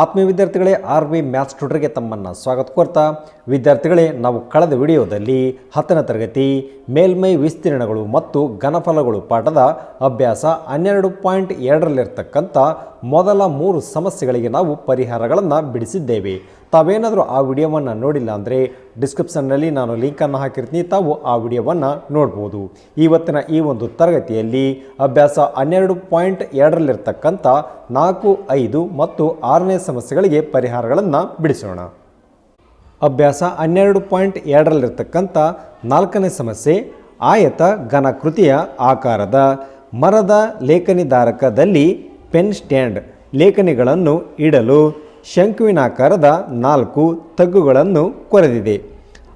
ಆತ್ಮೀಯ ವಿದ್ಯಾರ್ಥಿಗಳೇ R V maths ಟ್ಯೂಟರ್ಗೆ ತಮ್ಮನ್ನು ಸ್ವಾಗತ ಕೋರ್ತಾ, ವಿದ್ಯಾರ್ಥಿಗಳೇ, ನಾವು ಕಳೆದ ವಿಡಿಯೋದಲ್ಲಿ ಹತ್ತನೇ ತರಗತಿ, ಮೇಲ್ಮೈ ವಿಸ್ತೀರ್ಣಗಳು ಮತ್ತು ಘನಫಲಗಳು ಪಾಠದ ಅಭ್ಯಾಸ ಹನ್ನೆರಡು ಪಾಯಿಂಟ್ ಎರಡರಲ್ಲಿರ್ತಕ್ಕಂಥ ಮೊದಲ ಮೂರು ಸಮಸ್ಯೆಗಳಿಗೆ ನಾವು ಪರಿಹಾರಗಳನ್ನು ಬಿಡಿಸಿದ್ದೇವೆ. ತಾವೇನಾದರೂ ಆ ವಿಡಿಯೋವನ್ನು ನೋಡಿಲ್ಲ ಅಂದರೆ ಡಿಸ್ಕ್ರಿಪ್ಷನ್ನಲ್ಲಿ ನಾನು ಲಿಂಕನ್ನು ಹಾಕಿರ್ತೀನಿ. ತಾವು ಆ ವಿಡಿಯೋವನ್ನು ನೋಡ್ಬೋದು. ಇವತ್ತಿನ ಈ ಒಂದು ತರಗತಿಯಲ್ಲಿ ಅಭ್ಯಾಸ ಹನ್ನೆರಡು ಪಾಯಿಂಟ್ ಎರಡರಲ್ಲಿರ್ತಕ್ಕಂಥ ನಾಲ್ಕು, ಐದು ಮತ್ತು ಆರನೇ ಸಮಸ್ಯೆಗಳಿಗೆ ಪರಿಹಾರಗಳನ್ನು ಬಿಡಿಸೋಣ. ಅಭ್ಯಾಸ ಹನ್ನೆರಡು ಪಾಯಿಂಟ್ ಎರಡರಲ್ಲಿರ್ತಕ್ಕಂಥ ನಾಲ್ಕನೇ ಸಮಸ್ಯೆ, ಆಯತ ಘನಕೃತಿಯ ಆಕಾರದ ಮರದ ಲೇಖನಿಧಾರಕದಲ್ಲಿ ಪೆನ್ ಸ್ಟ್ಯಾಂಡ್ ಲೇಖನಿಗಳನ್ನು ಇಡಲು ಶಂಕುವಿನಾಕಾರದ ನಾಲ್ಕು ತಗ್ಗುಗಳನ್ನು ಕೊರೆದಿದೆ.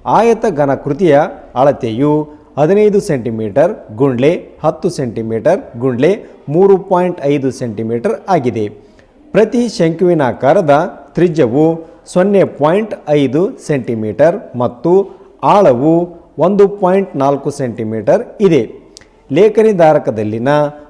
ಆಯತ ಘನಕೃತಿಯ ಅಳತೆಯು ಹದಿನೈದು ಸೆಂಟಿಮೀಟರ್ ಗುಂಡ್ಲೆ, ಹತ್ತು ಸೆಂಟಿಮೀಟರ್ ಗುಂಡ್ಲೆ, ಮೂರು ಪಾಯಿಂಟ್ ಐದು ಸೆಂಟಿಮೀಟರ್ ಆಗಿದೆ. ಪ್ರತಿ ಶಂಕುವಿನಾಕಾರದ ತ್ರಿಜ್ಯವು ಸೊನ್ನೆ ಪಾಯಿಂಟ್ ಐದು ಸೆಂಟಿಮೀಟರ್ ಮತ್ತು ಆಳವು ಒಂದು ಪಾಯಿಂಟ್ ನಾಲ್ಕು ಸೆಂಟಿಮೀಟರ್ ಇದೆ. ಲೇಖನಿಧಾರಕದಲ್ಲಿನ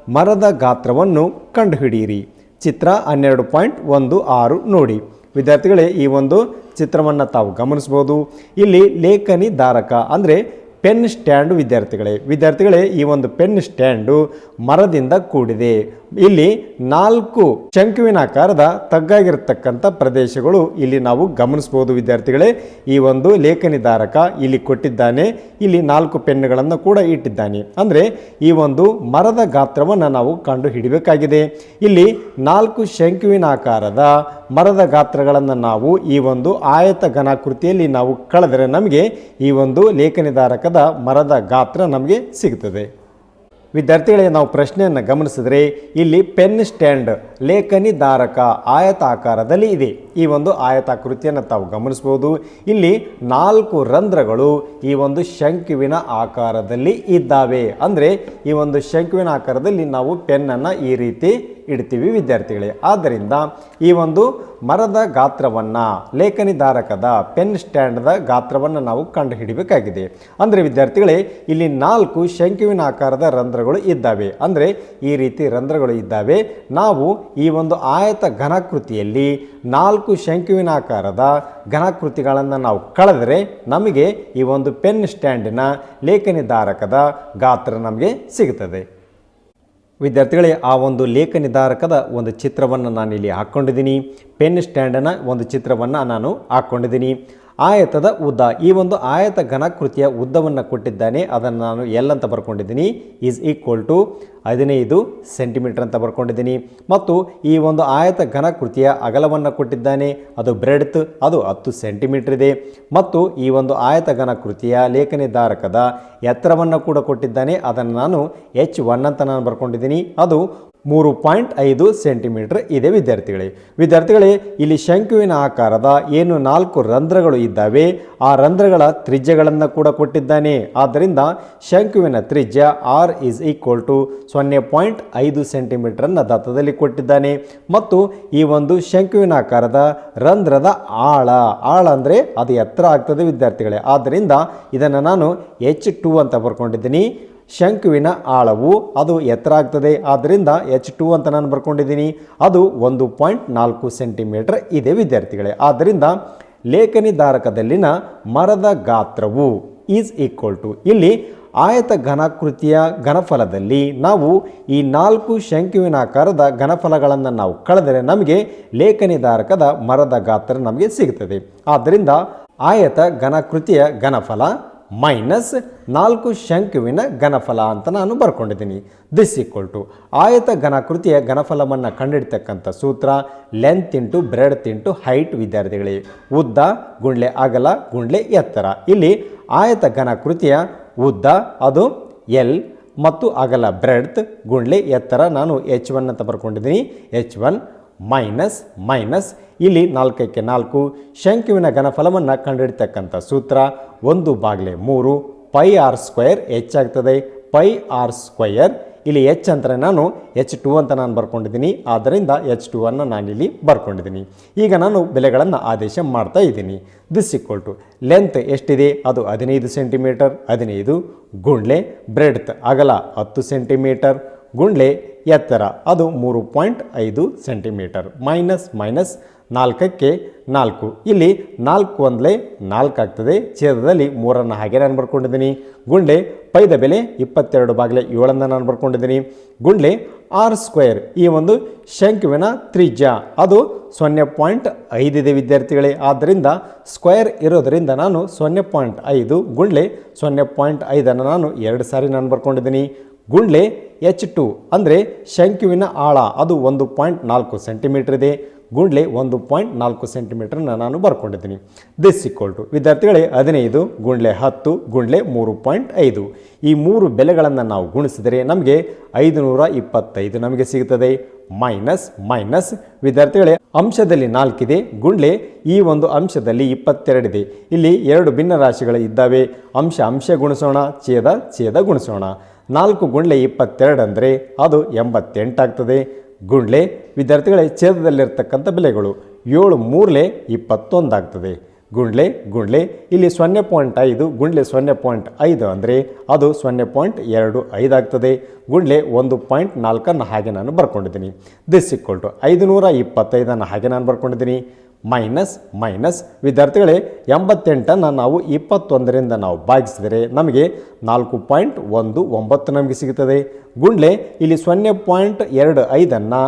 ಮರದ ಗಾತ್ರವನ್ನು ಕಂಡುಹಿಡಿಯಿರಿ. ಚಿತ್ರ ಹನ್ನೆರಡು ಪಾಯಿಂಟ್ ಒಂದು ಆರು ನೋಡಿ. ವಿದ್ಯಾರ್ಥಿಗಳೇ, ಈ ಒಂದು ಚಿತ್ರವನ್ನು ತಾವು ಗಮನಿಸ್ಬೋದು. ಇಲ್ಲಿ ಲೇಖನಿ ಧಾರಕ ಅಂದರೆ ಪೆನ್ ಸ್ಟ್ಯಾಂಡು ವಿದ್ಯಾರ್ಥಿಗಳೇ. ವಿದ್ಯಾರ್ಥಿಗಳೇ, ಈ ಒಂದು ಪೆನ್ ಸ್ಟ್ಯಾಂಡು ಮರದಿಂದ ಕೂಡಿದೆ. ಇಲ್ಲಿ ನಾಲ್ಕು ಶಂಕುವಿನಾಕಾರದ ತಗ್ಗಾಗಿರತಕ್ಕಂಥ ಪ್ರದೇಶಗಳು ಇಲ್ಲಿ ನಾವು ಗಮನಿಸಬಹುದು ವಿದ್ಯಾರ್ಥಿಗಳೇ. ಈ ಒಂದು ಲೇಖನಿ ಧಾರಕ ಇಲ್ಲಿ ಕೊಟ್ಟಿದ್ದಾನೆ. ಇಲ್ಲಿ ನಾಲ್ಕು ಪೆನ್ನುಗಳನ್ನು ಕೂಡ ಇಟ್ಟಿದ್ದಾನೆ. ಅಂದರೆ ಈ ಒಂದು ಮರದ ಗಾತ್ರವನ್ನು ನಾವು ಕಂಡು ಹಿಡಬೇಕಾಗಿದೆ ಇಲ್ಲಿ ನಾಲ್ಕು ಶಂಕುವಿನಾಕಾರದ ಮರದ ಗಾತ್ರಗಳನ್ನು ನಾವು ಈ ಒಂದು ಆಯತ ಘನಾಕೃತಿಯಲ್ಲಿ ನಾವು ಕಳೆದರೆ ನಮಗೆ ಈ ಒಂದು ಲೇಖನಿ ಧಾರಕದ ಮರದ ಗಾತ್ರ ನಮಗೆ ಸಿಗ್ತದೆ. ವಿದ್ಯಾರ್ಥಿಗಳೇ ನಾವು ಪ್ರಶ್ನೆಯನ್ನು ಗಮನಿಸಿದರೆ ಇಲ್ಲಿ ಪೆನ್ ಸ್ಟ್ಯಾಂಡ್, ಲೇಖನಿ ಧಾರಕ, ಆಯತಾಕಾರದಲ್ಲಿ ಇದೆ. ಈ ಒಂದು ಆಯತಾಕೃತಿಯನ್ನು ತಾವು ಗಮನಿಸ್ಬೋದು ಇಲ್ಲಿ ನಾಲ್ಕು ರಂಧ್ರಗಳು ಈ ಒಂದು ಶಂಕುವಿನ ಆಕಾರದಲ್ಲಿ ಇದ್ದಾವೆ. ಅಂದರೆ ಈ ಒಂದು ಶಂಕುವಿನ ಆಕಾರದಲ್ಲಿ ನಾವು ಪೆನ್ನನ್ನು ಈ ರೀತಿ ಇಡ್ತೀವಿ ವಿದ್ಯಾರ್ಥಿಗಳೇ. ಆದ್ದರಿಂದ ಈ ಒಂದು ಮರದ ಗಾತ್ರವನ್ನು, ಲೇಖನಿ ಧಾರಕದ ಪೆನ್ ಸ್ಟ್ಯಾಂಡ್ದ ಗಾತ್ರವನ್ನು ನಾವು ಕಂಡು ಹಿಡಿಬೇಕಾಗಿದೆ ಅಂದರೆ ವಿದ್ಯಾರ್ಥಿಗಳೇ, ಇಲ್ಲಿ ನಾಲ್ಕು ಶಂಕುವಿನ ಆಕಾರದ ರಂಧ್ರಗಳು ಇದ್ದಾವೆ. ಅಂದರೆ ಈ ರೀತಿ ರಂಧ್ರಗಳು ಇದ್ದಾವೆ. ನಾವು ಈ ಒಂದು ಆಯತ ಘನಾಕೃತಿಯಲ್ಲಿ ನಾಲ್ಕು ಶಂಕುವಿನಾಕಾರದ ಘನಾಕೃತಿಗಳನ್ನು ನಾವು ಕಳೆದರೆ ನಮಗೆ ಈ ಒಂದು ಪೆನ್ ಸ್ಟ್ಯಾಂಡಿನ ಲೇಖನಿ ಧಾರಕದ ಗಾತ್ರ ನಮಗೆ ಸಿಗುತ್ತದೆ. ವಿದ್ಯಾರ್ಥಿಗಳೇ, ಆ ಒಂದು ಲೇಖ ಒಂದು ಚಿತ್ರವನ್ನು ನಾನು ಇಲ್ಲಿ ಹಾಕ್ಕೊಂಡಿದ್ದೀನಿ ಪೆನ್ ಸ್ಟ್ಯಾಂಡನ ಒಂದು ಚಿತ್ರವನ್ನು ನಾನು ಹಾಕ್ಕೊಂಡಿದ್ದೀನಿ ಆಯತದ ಉದ್ದ. ಈ ಒಂದು ಆಯತ ಘನಕೃತಿಯ ಉದ್ದವನ್ನು ಕೊಟ್ಟಿದ್ದಾನೆ. ಅದನ್ನು ನಾನು ಎಲ್ ಅಂತ ಬರ್ಕೊಂಡಿದ್ದೀನಿ. ಈಸ್ ಈಕ್ವಲ್ ಟು ಹದಿನೈದು ಸೆಂಟಿಮೀಟರ್ ಅಂತ ಬರ್ಕೊಂಡಿದ್ದೀನಿ. ಮತ್ತು ಈ ಒಂದು ಆಯತ ಘನಕೃತಿಯ ಅಗಲವನ್ನು ಕೊಟ್ಟಿದ್ದಾನೆ. ಅದು ಬ್ರೆಡ್ತ್ ಅದು ಹತ್ತು ಸೆಂಟಿಮೀಟರ್ ಇದೆ. ಮತ್ತು ಈ ಒಂದು ಆಯತ ಘನಕೃತಿಯ ಲೇಖನಿ ಧಾರಕದ ಎತ್ತರವನ್ನು ಕೂಡ ಕೊಟ್ಟಿದ್ದಾನೆ. ಅದನ್ನು ನಾನು ಎಚ್ ಒನ್ ಅಂತ ನಾನು ಬರ್ಕೊಂಡಿದ್ದೀನಿ. ಅದು ಮೂರು ಪಾಯಿಂಟ್ ಐದು ಸೆಂಟಿಮೀಟರ್ ಇದೆ ವಿದ್ಯಾರ್ಥಿಗಳೇ. ವಿದ್ಯಾರ್ಥಿಗಳೇ, ಇಲ್ಲಿ ಶಂಕುವಿನ ಆಕಾರದ ಏನು ನಾಲ್ಕು ರಂಧ್ರಗಳು ಇದ್ದಾವೆ, ಆ ರಂಧ್ರಗಳ ತ್ರಿಜ್ಯಗಳನ್ನು ಕೂಡ ಕೊಟ್ಟಿದ್ದಾನೆ. ಆದ್ದರಿಂದ ಶಂಕುವಿನ ತ್ರಿಜ್ಯ ಆರ್ ಈಸ್ ಈಕ್ವಲ್ ಟು ಸೊನ್ನೆ ಪಾಯಿಂಟ್ ಐದು ಸೆಂಟಿಮೀಟರನ್ನು ದತ್ತದಲ್ಲಿ ಕೊಟ್ಟಿದ್ದಾನೆ. ಮತ್ತು ಈ ಒಂದು ಶಂಕುವಿನ ಆಕಾರದ ರಂಧ್ರದ ಆಳ ಆಳ ಅಂದರೆ ಅದು ಎತ್ತರ ಆಗ್ತದೆ ವಿದ್ಯಾರ್ಥಿಗಳೇ. ಆದ್ದರಿಂದ ಇದನ್ನು ನಾನು ಎಚ್ ಟು ಅಂತ ಬರ್ಕೊಂಡಿದ್ದೀನಿ. ಶಂಕುವಿನ ಆಳವು ಅದು ಎತ್ತರ ಆಗ್ತದೆ. ಆದ್ದರಿಂದ ಎಚ್ ಟು ಅಂತ ನಾನು ಬರ್ಕೊಂಡಿದ್ದೀನಿ. ಅದು ಒಂದು ಪಾಯಿಂಟ್ ನಾಲ್ಕು ಸೆಂಟಿಮೀಟರ್ ಇದೆ ವಿದ್ಯಾರ್ಥಿಗಳೇ. ಆದ್ದರಿಂದ ಲೇಖನಿ ಧಾರಕದಲ್ಲಿನ ಮರದ ಗಾತ್ರವು ಈಸ್ ಈಕ್ವಲ್ ಟು ಇಲ್ಲಿ ಆಯತ ಘನಾಕೃತಿಯ ಘನಫಲದಲ್ಲಿ ನಾವು ಈ ನಾಲ್ಕು ಶಂಕುವಿನಾಕಾರದ ಘನಫಲಗಳನ್ನು ನಾವು ಕಳೆದರೆ ನಮಗೆ ಲೇಖನಿ ಧಾರಕದ ಮರದ ಗಾತ್ರ ನಮಗೆ ಸಿಗುತ್ತದೆ. ಆದ್ದರಿಂದ ಆಯತ ಘನಕೃತಿಯ ಘನಫಲ ಮೈನಸ್ ನಾಲ್ಕು ಶಂಕುವಿನ ಘನಫಲ ಅಂತ ನಾನು ಬರ್ಕೊಂಡಿದ್ದೀನಿ. ದಿಸ್ ಈಕ್ವಲ್ ಟು ಆಯತ ಘನಕೃತಿಯ ಘನಫಲವನ್ನು ಕಂಡುಹಿಡ್ತಕ್ಕಂಥ ಸೂತ್ರ length into breadth into height ವಿದ್ಯಾರ್ಥಿಗಳಿಗೆ ಉದ್ದ, ಗುಂಡ್ಲೆ ಅಗಲ, ಗುಂಡ್ಲೆ ಎತ್ತರ. ಇಲ್ಲಿ ಆಯತ ಘನಕೃತಿಯ ಉದ್ದ, ಅದು ಎಲ್ ಮತ್ತು ಅಗಲ ಬ್ರೆಡ್ತ್ ಗುಂಡ್ಲೆ ಎತ್ತರ ನಾನು ಎಚ್ ಒನ್ ಅಂತ ಬರ್ಕೊಂಡಿದ್ದೀನಿ. H one minus minus. ಇಲ್ಲಿ ನಾಲ್ಕಕ್ಕೆ ನಾಲ್ಕು. ಶಂಕುವಿನ ಘನಫಲವನ್ನು ಕಂಡುಹಿಡಿತಕ್ಕಂಥ ಸೂತ್ರ ಒಂದು ಬಾಗಿಲೆ ಮೂರು. ಪೈ ಆರ್ ಸ್ಕ್ವಯರ್ ಹೆಚ್ಚಾಗ್ತದೆ. ಪೈ ಆರ್ ಸ್ಕ್ವಯರ್ ಇಲ್ಲಿ ಎಚ್ ಅಂತ ನಾನು ಎಚ್ ಟು ಅಂತ ನಾನು ಬರ್ಕೊಂಡಿದ್ದೀನಿ. ಆದ್ದರಿಂದ ಎಚ್ ಟು ಅನ್ನು ನಾನಿಲ್ಲಿ ಬರ್ಕೊಂಡಿದ್ದೀನಿ. ಈಗ ನಾನು ಬೆಲೆಗಳನ್ನು ಆದೇಶ ಮಾಡ್ತಾ ಇದ್ದೀನಿ. ದಿಸ್ ಈಕ್ವಲ್ ಟು ಲೆಂತ್ ಎಷ್ಟಿದೆ? ಅದು ಹದಿನೈದು ಸೆಂಟಿಮೀಟರ್ ಹದಿನೈದು. ಗುಂಡ್ಲೆ ಬ್ರೆಡ್ತ್ ಅಗಲ ಹತ್ತು ಸೆಂಟಿಮೀಟರ್ ಗುಂಡ್ಲೆ ಎತ್ತರ. ಅದು ಮೂರು ಪಾಯಿಂಟ್ ಐದು ಸೆಂಟಿಮೀಟರ್. ಮೈನಸ್ ಮೈನಸ್ ನಾಲ್ಕಕ್ಕೆ ನಾಲ್ಕು. ಇಲ್ಲಿ ನಾಲ್ಕು ಒಂದಲೇ ನಾಲ್ಕು ಆಗ್ತದೆ. ಛೇದದಲ್ಲಿ ಮೂರನ್ನು ಹಾಗೆ ನಾನು ಬರ್ಕೊಂಡಿದ್ದೀನಿ. ಗುಂಡ್ಲೆ ಪೈದ ಬೆಲೆ ಇಪ್ಪತ್ತೆರಡು ಬಾಗಿಲೆ ಏಳನ್ನು ನಾನು ಬರ್ಕೊಂಡಿದ್ದೀನಿ. ಗುಂಡ್ಲೆ ಆರ್ ಸ್ಕ್ವೇರ್ ಈ ಒಂದು ಶಂಕುವಿನ ತ್ರಿಜ್ಯ. ಅದು ಸೊನ್ನೆ ಪಾಯಿಂಟ್ ಐದಿದೆ ವಿದ್ಯಾರ್ಥಿಗಳೇ. ಆದ್ದರಿಂದ ಸ್ಕ್ವೇರ್ ಇರೋದರಿಂದ ನಾನು ಸೊನ್ನೆ ಪಾಯಿಂಟ್ ಐದು, ಗುಂಡ್ಲೆ ಸೊನ್ನೆ ಪಾಯಿಂಟ್ ಐದನ್ನು ನಾನು ಎರಡು ಸಾರಿ ನಾನು ಬರ್ಕೊಂಡಿದ್ದೀನಿ. ಗುಂಡ್ಲೆ ಎಚ್ ಟು ಅಂದರೆ ಶಂಕುವಿನ ಆಳ. ಅದು ಒಂದು ಪಾಯಿಂಟ್ ನಾಲ್ಕು ಸೆಂಟಿಮೀಟರ್ ಇದೆ. ಗುಂಡ್ಲೆ ಒಂದು ಪಾಯಿಂಟ್ ನಾಲ್ಕು ಸೆಂಟಿಮೀಟರ್ನ ನಾನು ಬರ್ಕೊಂಡಿದ್ದೀನಿ. ದಿಸ್ ಇಕ್ವಲ್ ಟು ವಿದ್ಯಾರ್ಥಿಗಳೇ, ಹದಿನೈದು ಗುಂಡ್ಲೆ ಹತ್ತು ಗುಂಡ್ಲೆ ಮೂರು ಪಾಯಿಂಟ್ ಐದು. ಈ ಮೂರು ಬೆಲೆಗಳನ್ನು ನಾವು ಗುಣಿಸಿದರೆ ನಮಗೆ ಐದುನೂರ ಇಪ್ಪತ್ತೈದು ನಮಗೆ ಸಿಗುತ್ತದೆ. ಮೈನಸ್ ಮೈನಸ್ ವಿದ್ಯಾರ್ಥಿಗಳೇ, ಅಂಶದಲ್ಲಿ ನಾಲ್ಕಿದೆ, ಗುಂಡ್ಲೆ ಈ ಒಂದು ಅಂಶದಲ್ಲಿ ಇಪ್ಪತ್ತೆರಡಿದೆ. ಇಲ್ಲಿ ಎರಡು ಭಿನ್ನ ರಾಶಿಗಳು ಇದ್ದಾವೆ. ಅಂಶ ಅಂಶ ಗುಣಿಸೋಣ, ಛೇದ ಛೇದ ಗುಣಿಸೋಣ. ನಾಲ್ಕು ಗುಂಡ್ಲೆ ಇಪ್ಪತ್ತೆರಡು ಅಂದರೆ ಅದು ಎಂಬತ್ತೆಂಟಾಗ್ತದೆ. ಗುಂಡ್ಲೆ ವಿದ್ಯಾರ್ಥಿಗಳ ಛೇದದಲ್ಲಿರ್ತಕ್ಕಂಥ ಬೆಲೆಗಳು ಏಳು ಮೂರಲೆ ಇಪ್ಪತ್ತೊಂದಾಗ್ತದೆ. ಗುಂಡ್ಲೆ ಗುಂಡ್ಲೆ, ಇಲ್ಲಿ ಸೊನ್ನೆ ಪಾಯಿಂಟ್ ಐದು, ಗುಂಡ್ಲೆ ಸೊನ್ನೆ ಪಾಯಿಂಟ್ ಐದು ಅಂದರೆ ಅದು ಸೊನ್ನೆ ಪಾಯಿಂಟ್ ಎರಡು ಐದಾಗ್ತದೆ. ಗುಂಡ್ಲೆ ಒಂದು ಪಾಯಿಂಟ್ ನಾಲ್ಕನ್ನು ಹಾಗೆ ನಾನು ಬರ್ಕೊಂಡಿದ್ದೀನಿ. ದಿಸ್ ಇಕ್ವಲ್ ಟು ಐದುನೂರ ಇಪ್ಪತ್ತೈದನ್ನು ಹಾಗೆ ನಾನು ಬರ್ಕೊಂಡಿದ್ದೀನಿ. Minus minus. ವಿದ್ಯಾರ್ಥಿಗಳೇ, ಎಂಬತ್ತೆಂಟನ್ನು ನಾವು ಇಪ್ಪತ್ತೊಂದರಿಂದ ನಾವು ಭಾಗಿಸಿದರೆ ನಮಗೆ ನಾಲ್ಕು ಪಾಯಿಂಟ್ ಒಂದು ಒಂಬತ್ತು ನಮಗೆ ಸಿಗುತ್ತದೆ. ಗುಂಡ್ಲೆ, ಇಲ್ಲಿ ಸೊನ್ನೆ ಪಾಯಿಂಟ್ ಎರಡು ಐದನ್ನು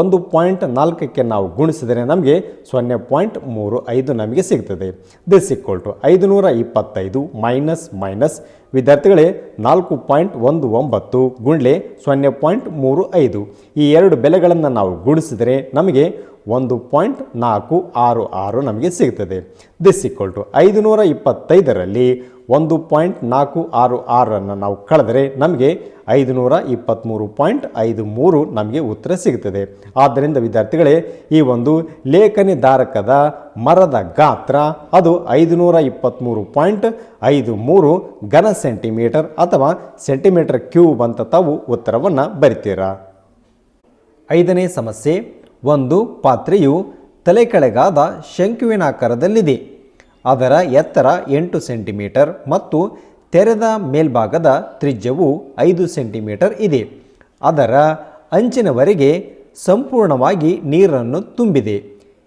ಒಂದು ಪಾಯಿಂಟ್ ನಾಲ್ಕಕ್ಕೆ ನಾವು ಗುಣಿಸಿದರೆ ನಮಗೆ ಸೊನ್ನೆ ಪಾಯಿಂಟ್ ಮೂರು ಐದು ನಮಗೆ ಸಿಗ್ತದೆ ದಿಸ್ ಇಕ್ವಲ್ ಟು ಐದುನೂರ ಇಪ್ಪತ್ತೈದು ಮೈನಸ್ ಮೈನಸ್. ವಿದ್ಯಾರ್ಥಿಗಳೇ, ನಾಲ್ಕು ಪಾಯಿಂಟ್ ಒಂದು ಒಂಬತ್ತು ಗುಂಡ್ಲೆ, ಸೊನ್ನೆ ಪಾಯಿಂಟ್ ಮೂರು ಐದು. ಈ ಎರಡು ಬೆಲೆಗಳನ್ನು ನಾವು ಗುಣಿಸಿದರೆ ನಮಗೆ ಒಂದು ಪಾಯಿಂಟ್ ನಾಲ್ಕು ಆರು ಆರು ನಮಗೆ ಸಿಗ್ತದೆ. ದಿಸ್ ಇಕ್ವಲ್ ಟು ಐದುನೂರ ಇಪ್ಪತ್ತೈದರಲ್ಲಿ ಒಂದು ಪಾಯಿಂಟ್ ನಾಲ್ಕು ಆರು ಆರನ್ನು ನಾವು ಕಳೆದರೆ ನಮಗೆ ಐದುನೂರ ಇಪ್ಪತ್ತ್ಮೂರು ಪಾಯಿಂಟ್ ಐದು ಮೂರು ನಮಗೆ ಉತ್ತರ ಸಿಗ್ತದೆ. ಆದ್ದರಿಂದ ವಿದ್ಯಾರ್ಥಿಗಳೇ, ಈ ಒಂದು ಲೇಖನಿ ಧಾರಕದ ಮರದ ಗಾತ್ರ ಅದು ಐದುನೂರ ಇಪ್ಪತ್ತ್ಮೂರು ಪಾಯಿಂಟ್ ಐದು ಮೂರು ಘನ ಸೆಂಟಿಮೀಟರ್ ಅಥವಾ ಸೆಂಟಿಮೀಟರ್ ಕ್ಯೂಬ್ ಅಂತ ತಾವು ಉತ್ತರವನ್ನು ಬರಿತೀರಾ? ಐದನೇ ಸಮಸ್ಯೆ ಒಂದು ಪಾತ್ರೆಯು ತಲೆ ಕೆಳಗಾದ ಶಂಕುವಿನಾಕಾರದಲ್ಲಿದೆ. ಅದರ ಎತ್ತರ ಎಂಟು ಸೆಂಟಿಮೀಟರ್ ಮತ್ತು ತೆರೆದ ಮೇಲ್ಭಾಗದ ತ್ರಿಜ್ಯವು ಐದು ಸೆಂಟಿಮೀಟರ್ ಇದೆ. ಅದರ ಅಂಚಿನವರೆಗೆ ಸಂಪೂರ್ಣವಾಗಿ ನೀರನ್ನು ತುಂಬಿದೆ.